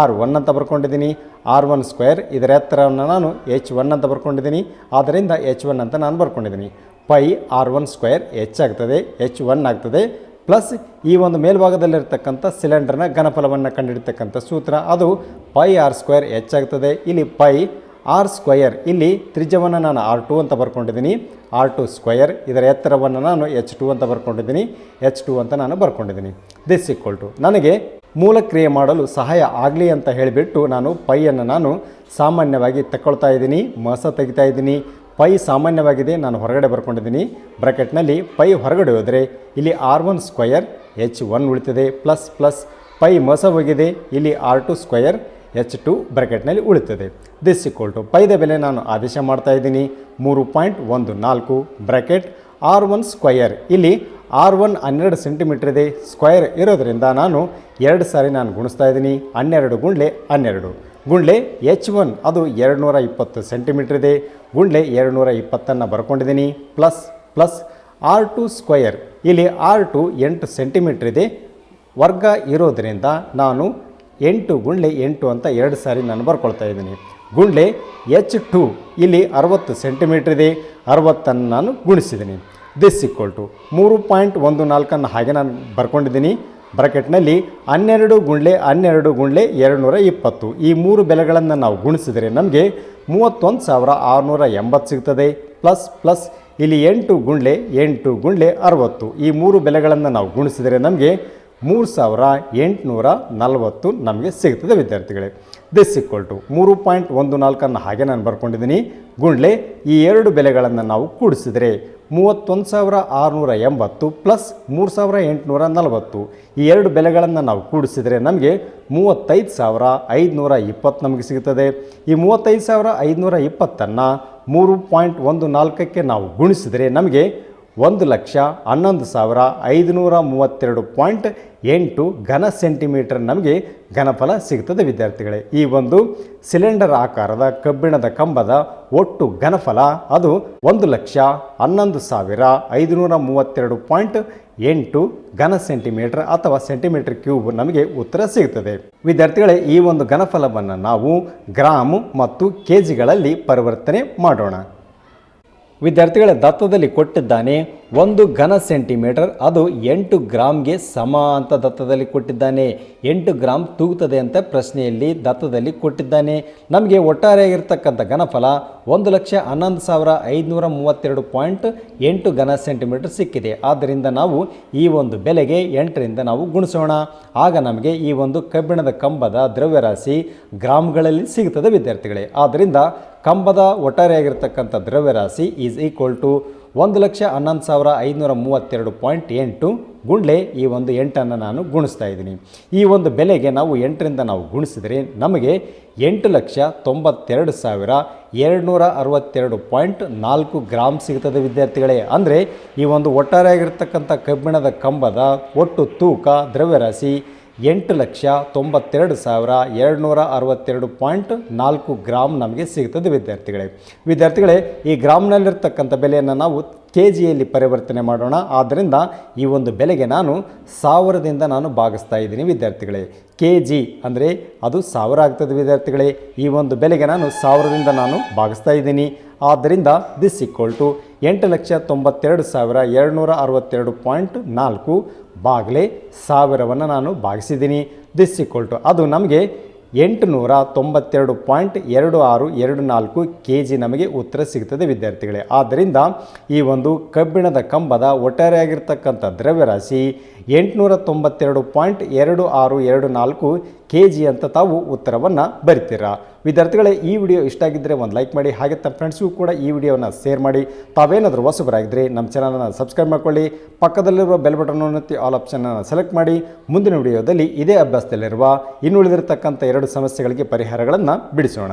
ಆರ್ ಒನ್ ಅಂತ ಬರ್ಕೊಂಡಿದ್ದೀನಿ. ಆರ್ ಒನ್ ಸ್ಕ್ವೇರ್ ಇದರ ಎತ್ತರವನ್ನು ನಾನು ಎಚ್ ಒನ್ ಅಂತ ಬರ್ಕೊಂಡಿದ್ದೀನಿ. ಆದ್ದರಿಂದ ಎಚ್ ಒನ್ ಅಂತ ನಾನು ಬರ್ಕೊಂಡಿದ್ದೀನಿ. Pi R one square H ಆಗ್ತದೆ ಎಚ್ ಒನ್ ಆಗ್ತದೆ ಪ್ಲಸ್ ಈ ಒಂದು ಮೇಲ್ಭಾಗದಲ್ಲಿರ್ತಕ್ಕಂಥ ಸಿಲಿಂಡರ್ನ ಘನಫಲವನ್ನು ಕಂಡುಹಿಡಿತಕ್ಕಂಥ ಸೂತ್ರ. ಅದು ಪೈ ಆರ್ ಸ್ಕ್ವೇರ್ ಎಚ್ ಆಗ್ತದೆ. ಇಲ್ಲಿ ಪೈ ಆರ್ ಸ್ಕ್ವಯರ್ ಇಲ್ಲಿ ತ್ರಿಜ್ಯವನ್ನು ನಾನು ಆರ್ ಟು ಅಂತ ಬರ್ಕೊಂಡಿದ್ದೀನಿ. ಆರ್ ಟು ಸ್ಕ್ವಯರ್ ಇದರ ಎತ್ತರವನ್ನು ನಾನು ಎಚ್ ಟು ಅಂತ ಬರ್ಕೊಂಡಿದ್ದೀನಿ. ಎಚ್ ಟು ಅಂತ ನಾನು ಬರ್ಕೊಂಡಿದ್ದೀನಿ. ದಿಸ್ ಈಕ್ವಲ್ ಟು ನನಗೆ ಮೂಲ ಕ್ರಿಯೆ ಮಾಡಲು ಸಹಾಯ ಆಗಲಿ ಅಂತ ಹೇಳಿಬಿಟ್ಟು ನಾನು ಪೈಯನ್ನು ನಾನು ಸಾಮಾನ್ಯವಾಗಿ ತಗೊಳ್ತಾ ಇದ್ದೀನಿ. ಮಸ ತೆಗಿತಾ ಇದ್ದೀನಿ. ಪೈ ಸಾಮಾನ್ಯವಾಗಿದೆ. ನಾನು ಹೊರಗಡೆ ಬರ್ಕೊಂಡಿದ್ದೀನಿ. ಬ್ರಾಕೆಟ್ನಲ್ಲಿ ಪೈ ಹೊರಗಡೆ ಹೋದರೆ ಇಲ್ಲಿ R one square H one ಉಳಿತದೆ. ಪ್ಲಸ್ ಪ್ಲಸ್ ಪೈ ಮಸ ಹೋಗಿದೆ. ಇಲ್ಲಿ R two square H two ಬ್ರಾಕೆಟ್ನಲ್ಲಿ ಉಳಿತದೆ. ದಿಸ್ ಇಕ್ವಲ್ ಟು ಪೈದ ಬೆಲೆ ನಾನು ಆದೇಶ ಮಾಡ್ತಾ ಇದ್ದೀನಿ. ಮೂರು ಪಾಯಿಂಟ್ ಒಂದು ನಾಲ್ಕು ಬ್ರಾಕೆಟ್ ಆರ್ ಒನ್ ಸ್ಕ್ವಯರ್ ಇಲ್ಲಿ ಆರ್ ಒನ್ ಹನ್ನೆರಡು ಸೆಂಟಿಮೀಟರ್ ಇದೆ. ಸ್ಕ್ವಯರ್ ಇರೋದರಿಂದ ನಾನು ಎರಡು ಸಾರಿ ನಾನು ಗುಣಿಸ್ತಾ ಇದ್ದೀನಿ. ಹನ್ನೆರಡು ಗುಂಡ್ಲೆ ಹನ್ನೆರಡು. ಗುಂಡ್ಲೆ ಎಚ್ ಒನ್ ಅದು ಎರಡು ನೂರ ಇಪ್ಪತ್ತು ಸೆಂಟಿಮೀಟರ್ ಇದೆ. ಗುಂಡ್ಲೆ ಎರಡು ನೂರ ಇಪ್ಪತ್ತನ್ನು ಬರ್ಕೊಂಡಿದ್ದೀನಿ. Plus plus R two square ಇಲ್ಲಿ ಆರ್ ಟು ಎಂಟು ಸೆಂಟಿಮೀಟರ್ ಇದೆ. ವರ್ಗ ಇರೋದರಿಂದ ನಾನು ಎಂಟು ಗುಂಡ್ಲೆ ಎಂಟು ಅಂತ ಎರಡು ಸಾರಿ ನಾನು ಬರ್ಕೊಳ್ತಾ ಇದ್ದೀನಿ. ಗುಂಡ್ಲೆ ಎಚ್ ಟು, ಇಲ್ಲಿ ಅರವತ್ತು ಸೆಂಟಿಮೀಟ್ರ್ ಇದೆ, ಅರವತ್ತನ್ನು ನಾನು ಗುಣಿಸಿದ್ದೀನಿ. ದಿಸ್ ಈಕ್ವಲ್ ಟು ಮೂರು ಪಾಯಿಂಟ್ ಒಂದು ನಾಲ್ಕನ್ನು ಹಾಗೆ ನಾನು ಬರ್ಕೊಂಡಿದ್ದೀನಿ. ಬ್ರಾಕೆಟ್ನಲ್ಲಿ ಹನ್ನೆರಡು ಗುಂಡ್ಲೆ ಹನ್ನೆರಡು ಗುಂಡ್ಲೆ ಎರಡುನೂರ ಇಪ್ಪತ್ತು. ಈ ಮೂರು ಬೆಲೆಗಳನ್ನು ನಾವು ಗುಣಿಸಿದರೆ ನಮಗೆ ಮೂವತ್ತೊಂದು ಸಾವಿರ ಆರುನೂರ ಎಂಬತ್ತು ಸಿಗ್ತದೆ. ಪ್ಲಸ್ ಪ್ಲಸ್ ಇಲ್ಲಿ ಎಂಟು ಗುಂಡ್ಲೆ ಎಂಟು ಗುಂಡ್ಲೆ ಅರವತ್ತು. ಈ ಮೂರು ಬೆಲೆಗಳನ್ನು ನಾವು ಗುಣಿಸಿದರೆ ನಮಗೆ ಮೂರು ಸಾವಿರ ಎಂಟುನೂರ ನಲವತ್ತು ನಮಗೆ ಸಿಗ್ತದೆ, ವಿದ್ಯಾರ್ಥಿಗಳೇ. ದಿಸ್ ಇಕ್ವಲ್ ಟು ಮೂರು ಪಾಯಿಂಟ್ ಒಂದು ನಾಲ್ಕನ್ನು ಹಾಗೆ ನಾನು ಬರ್ಕೊಂಡಿದ್ದೀನಿ. ಗುಂಡ್ಲೆ, ಈ ಎರಡು ಬೆಲೆಗಳನ್ನು ನಾವು ಕೂಡಿಸಿದರೆ ಮೂವತ್ತೊಂದು ಸಾವಿರ ಆರುನೂರ ಎಂಬತ್ತು ಪ್ಲಸ್ ಮೂರು ಸಾವಿರ ಎಂಟುನೂರ ನಲವತ್ತು. ಈ ಎರಡು ಬೆಲೆಗಳನ್ನು ನಾವು ಕೂಡಿಸಿದರೆ ನಮಗೆ ಮೂವತ್ತೈದು ಸಾವಿರ ಐದುನೂರ ಇಪ್ಪತ್ತು ನಮಗೆ ಸಿಗುತ್ತದೆ ಈ ಮೂವತ್ತೈದು ಸಾವಿರ ಐದುನೂರ ಇಪ್ಪತ್ತನ್ನು ಮೂರು ಪಾಯಿಂಟ್ ಒಂದು ನಾಲ್ಕಕ್ಕೆ ನಾವು ಗುಣಿಸಿದರೆ ನಮಗೆ ಒಂದು ಲಕ್ಷ ಹನ್ನೊಂದು ಸಾವಿರ ಐದುನೂರ ಮೂವತ್ತೆರಡು ಪಾಯಿಂಟ್ ಎಂಟು ಘನ ಸೆಂಟಿಮೀಟರ್ ನಮಗೆ ಘನಫಲ ಸಿಗುತ್ತದೆ, ವಿದ್ಯಾರ್ಥಿಗಳೇ. ಈ ಒಂದು ಸಿಲಿಂಡರ್ ಆಕಾರದ ಕಬ್ಬಿಣದ ಕಂಬದ ಒಟ್ಟು ಘನಫಲ ಅದು ಒಂದು ಲಕ್ಷ ಹನ್ನೊಂದು ಸಾವಿರ ಐದುನೂರ ಮೂವತ್ತೆರಡು ಪಾಯಿಂಟ್ ಎಂಟು ಘನ ಸೆಂಟಿಮೀಟರ್ ಅಥವಾ ಸೆಂಟಿಮೀಟರ್ ಕ್ಯೂಬ್ ನಮಗೆ ಉತ್ತರ ಸಿಗುತ್ತದೆ. ವಿದ್ಯಾರ್ಥಿಗಳೇ, ಈ ಒಂದು ಘನಫಲವನ್ನು ನಾವು ಗ್ರಾಮ್ ಮತ್ತು ಕೆ ಜಿಗಳಲ್ಲಿ ಪರಿವರ್ತನೆ ಮಾಡೋಣ. ವಿದ್ಯಾರ್ಥಿಗಳ ದತ್ತದಲ್ಲಿ ಕೊಟ್ಟಿದ್ದಾನೆ. ಒಂದು ಘನ ಸೆಂಟಿಮೀಟರ್, ಅದು ಎಂಟು ಗ್ರಾಮ್ಗೆ ಸಮ ಅಂತ ದತ್ತದಲ್ಲಿ ಕೊಟ್ಟಿದ್ದಾನೆ. ಎಂಟು ಗ್ರಾಮ್ ತೂಗುತ್ತದೆ ಅಂತ ಪ್ರಶ್ನೆಯಲ್ಲಿ ದತ್ತದಲ್ಲಿ ಕೊಟ್ಟಿದ್ದಾನೆ. ನಮಗೆ ಒಟ್ಟಾರೆಯಾಗಿರ್ತಕ್ಕಂಥ ಘನಫಲ ಒಂದು ಲಕ್ಷ ಹನ್ನೊಂದು ಸಾವಿರ ಐದುನೂರ ಮೂವತ್ತೆರಡು ಪಾಯಿಂಟ್ ಎಂಟು ಘನ ಸೆಂಟಿಮೀಟರ್ ಸಿಕ್ಕಿದೆ. ಆದ್ದರಿಂದ ನಾವು ಈ ಒಂದು ಬೆಲೆಗೆ ಎಂಟರಿಂದ ನಾವು ಗುಣಿಸೋಣ. ಆಗ ನಮಗೆ ಈ ಒಂದು ಕಬ್ಬಿಣದ ಕಂಬದ ದ್ರವ್ಯರಾಶಿ ಗ್ರಾಮ್ಗಳಲ್ಲಿ ಸಿಗುತ್ತದೆ ವಿದ್ಯಾರ್ಥಿಗಳೇ. ಆದ್ದರಿಂದ ಕಂಬದ ಒಟ್ಟಾರೆಯಾಗಿರ್ತಕ್ಕಂಥ ದ್ರವ್ಯರಾಶಿ ಈಸ್ ಈಕ್ವಲ್ ಟು ಒಂದು ಲಕ್ಷ ಹನ್ನೊಂದು ಸಾವಿರ ಐದುನೂರ ಮೂವತ್ತೆರಡು ಪಾಯಿಂಟ್ ಎಂಟು ಗುಂಡ್ಲೆ ಈ ಒಂದು ಎಂಟನ್ನು ನಾನು ಗುಣಿಸ್ತಾ ಇದ್ದೀನಿ. ಈ ಒಂದು ಬೆಲೆಗೆ ನಾವು ಎಂಟರಿಂದ ನಾವು ಗುಣಿಸಿದರೆ ನಮಗೆ ಎಂಟು ಲಕ್ಷ ತೊಂಬತ್ತೆರಡು ಸಾವಿರ ಎರಡುನೂರ ಅರವತ್ತೆರಡು ಪಾಯಿಂಟ್ ನಾಲ್ಕು ಗ್ರಾಮ್ ಸಿಗ್ತದೆ ವಿದ್ಯಾರ್ಥಿಗಳೇ. ಅಂದರೆ ಈ ಒಂದು ಒಟ್ಟಾರೆಯಾಗಿರ್ತಕ್ಕಂಥ ಕಬ್ಬಿಣದ ಕಂಬದ ಒಟ್ಟು ತೂಕ, ದ್ರವ್ಯರಾಶಿ ಎಂಟು ಲಕ್ಷ ತೊಂಬತ್ತೆರಡು ಸಾವಿರ ಎರಡುನೂರ ಅರವತ್ತೆರಡು ಪಾಯಿಂಟ್ ನಾಲ್ಕು ಗ್ರಾಮ್ ನಮಗೆ ಸಿಗ್ತದೆ ವಿದ್ಯಾರ್ಥಿಗಳೇ. ವಿದ್ಯಾರ್ಥಿಗಳೇ, ಈ ಗ್ರಾಮ್ನಲ್ಲಿರ್ತಕ್ಕಂಥ ಬೆಲೆಯನ್ನು ನಾವು ಕೆ ಜಿಯಲ್ಲಿ ಪರಿವರ್ತನೆ ಮಾಡೋಣ. ಆದ್ದರಿಂದ ಈ ಒಂದು ಬೆಲೆಗೆ ನಾನು ಸಾವಿರದಿಂದ ನಾನು ಭಾಗಿಸ್ತಾ ಇದ್ದೀನಿ ವಿದ್ಯಾರ್ಥಿಗಳೇ. ಕೆ ಜಿ ಅಂದರೆ ಅದು ಸಾವಿರ ಆಗ್ತದೆ ವಿದ್ಯಾರ್ಥಿಗಳೇ. ಈ ಒಂದು ಬೆಲೆಗೆ ನಾನು ಸಾವಿರದಿಂದ ನಾನು ಭಾಗಿಸ್ತಾ ಇದ್ದೀನಿ. ಆದ್ದರಿಂದ ದಿಸ್ ಈಕ್ವಲ್ ಟು ಎಂಟು ಲಕ್ಷ ತೊಂಬತ್ತೆರಡು ಸಾವಿರ ಎರಡುನೂರ ಅರವತ್ತೆರಡು ಪಾಯಿಂಟ್ ನಾಲ್ಕು ಬಾಗಲೇ ಸಾವಿರವನ್ನು ನಾನು ಭಾಗಿಸಿದ್ದೀನಿ ದಿಸ್ ಈಕ್ವಲ್ ಟು ಅದು ನಮಗೆ ಎಂಟುನೂರ ತೊಂಬತ್ತೆರಡು ಪಾಯಿಂಟ್ ಎರಡು ಆರು ಎರಡು ನಾಲ್ಕು ಕೆ ಜಿ ನಮಗೆ ಉತ್ತರ ಸಿಗ್ತದೆ ವಿದ್ಯಾರ್ಥಿಗಳೇ. ಆದ್ದರಿಂದ ಈ ಒಂದು ಕಬ್ಬಿಣದ ಕಂಬದ ಒಟ್ಟಾರೆಯಾಗಿರ್ತಕ್ಕಂಥ ದ್ರವ್ಯರಾಶಿ ಎಂಟುನೂರ ತೊಂಬತ್ತೆರಡು ಪಾಯಿಂಟ್ ಎರಡು ಆರು ಎರಡು ನಾಲ್ಕು ಕೆ ಜಿ ಅಂತ ತಾವು ಉತ್ತರವನ್ನು ಬರಿತೀರಾ? ವಿದ್ಯಾರ್ಥಿಗಳೇ, ಈ ವಿಡಿಯೋ ಇಷ್ಟ ಆಗಿದ್ದರೆ ಒಂದು ಲೈಕ್ ಮಾಡಿ, ಹಾಗೆ ತಮ್ಮ ಫ್ರೆಂಡ್ಸ್ಗೂ ಕೂಡ ಈ ವಿಡಿಯೋನ ಶೇರ್ ಮಾಡಿ. ತಾವೇನಾದರೂ ಹೊಸಬರಾಗಿದ್ದರೆ ನಮ್ಮ ಚಾನಲನ್ನು ಸಬ್ಸ್ಕ್ರೈಬ್ ಮಾಡ್ಕೊಳ್ಳಿ. ಪಕ್ಕದಲ್ಲಿರುವ ಬೆಲ್ ಬಟನ್ ಒತ್ತಿ ಆಲ್ ಆಪ್ಷನನ್ನು ಸೆಲೆಕ್ಟ್ ಮಾಡಿ. ಮುಂದಿನ ವಿಡಿಯೋದಲ್ಲಿ ಇದೇ ಅಭ್ಯಾಸದಲ್ಲಿರುವ ಇನ್ನುಳಿದಿರತಕ್ಕಂಥ ಎರಡು ಸಮಸ್ಯೆಗಳಿಗೆ ಪರಿಹಾರಗಳನ್ನು ಬಿಡಿಸೋಣ.